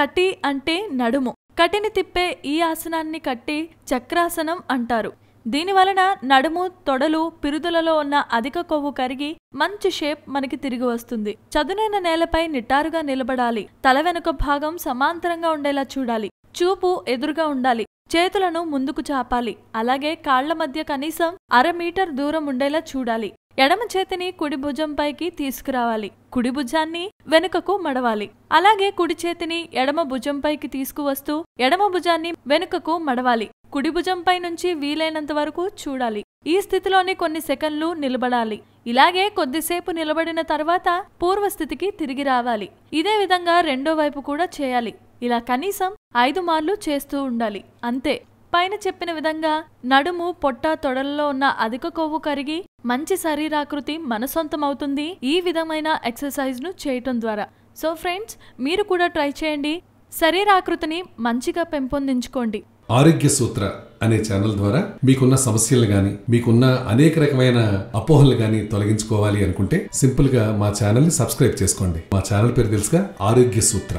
కటి అంటే నడుము. కటిని తిప్పే ఈ ఆసనాన్ని కట్టి చక్రాసనం అంటారు. దీని వలన నడుము తొడలు పిరుదులలో ఉన్న అధిక కొవ్వు కరిగి మంచి షేప్ మనకి తిరిగి వస్తుంది. చదునైన నేలపై నిటారుగా నిలబడాలి. తల వెనుక భాగం సమాంతరంగా ఉండేలా చూడాలి. చూపు ఎదురుగా ఉండాలి. చేతులను ముందుకు చాపాలి. అలాగే కాళ్ళ మధ్య కనీసం అర మీటర్ దూరం ఉండేలా చూడాలి. ఎడమ చేతిని కుడి భుజంపైకి తీసుకురావాలి. కుడి భుజాన్ని వెనుకకు మడవాలి. అలాగే కుడి చేతిని ఎడమ భుజంపైకి తీసుకువస్తూ ఎడమ భుజాన్ని వెనుకకు మడవాలి. కుడి భుజంపై నుంచి వీలైనంత వరకు చూడాలి. ఈ స్థితిలోని కొన్ని సెకండ్లు నిలబడాలి. ఇలాగే కొద్దిసేపు నిలబడిన తర్వాత పూర్వస్థితికి తిరిగి రావాలి. ఇదే విధంగా రెండో వైపు కూడా చేయాలి. ఇలా కనీసం ఐదు మార్లు చేస్తూ ఉండాలి. అంతే. పైన చెప్పిన విధంగా నడుము పొట్ట తొడలలో ఉన్న అధిక కొవ్వు కరిగి మంచి శరీరాకృతి మనసొంతమవుతుంది ఈ విధమైన ఎక్సర్సైజ్ను చేయటం ద్వారా. సో ఫ్రెండ్స్ మీరు కూడా ట్రై చేయండి. శరీరాకృతిని మంచిగా పెంపొందించుకోండి. ఆరోగ్య సూత్ర అనే ఛానల్ ద్వారా మీకున్న సమస్యలు గాని మీకున్న అనేక రకమైన అపోహలు గాని తొలగించుకోవాలి అనుకుంటే సింపుల్గా మా ఛానల్ని సబ్స్క్రైబ్ చేసుకోండి. మా ఛానల్ పేరు తెలుసుగా ఆరోగ్య సూత్ర.